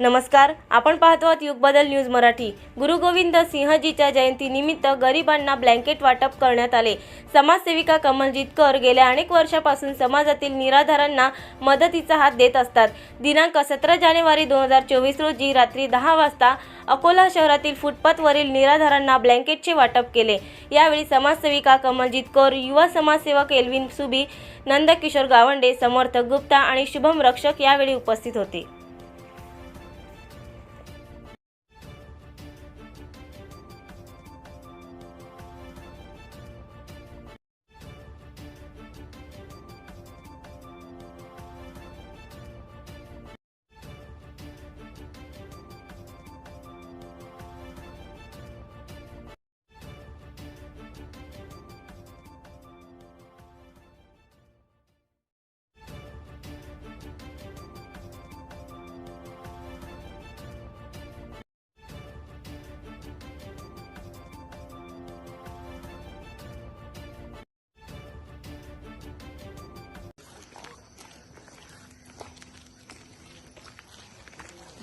नमस्कार आपण पाहतो आहात युग बदल न्यूज मराठी. गुरु गोविंद सिंहजीच्या जयंतीनिमित्त गरिबांना ब्लँकेट वाटप करण्यात आले. समाजसेविका कमलजीत कर गेल्या अनेक वर्षापासून समाजातील निराधारांना मदतीचा हात देत असतात. दिनांक सतरा जानेवारी दोन हजार चोवीस रोजी रात्री दहा वाजता अकोला शहरातील फुटपाथवरील निराधारांना ब्लँकेटचे वाटप केले. यावेळी समाजसेविका कमलजीत कौर युवा समाजसेवक एल्विन सुबी नंदकिशोर गावंडे समर्थ गुप्ता आणि शुभम रक्षक यावेळी उपस्थित होते.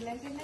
Lên.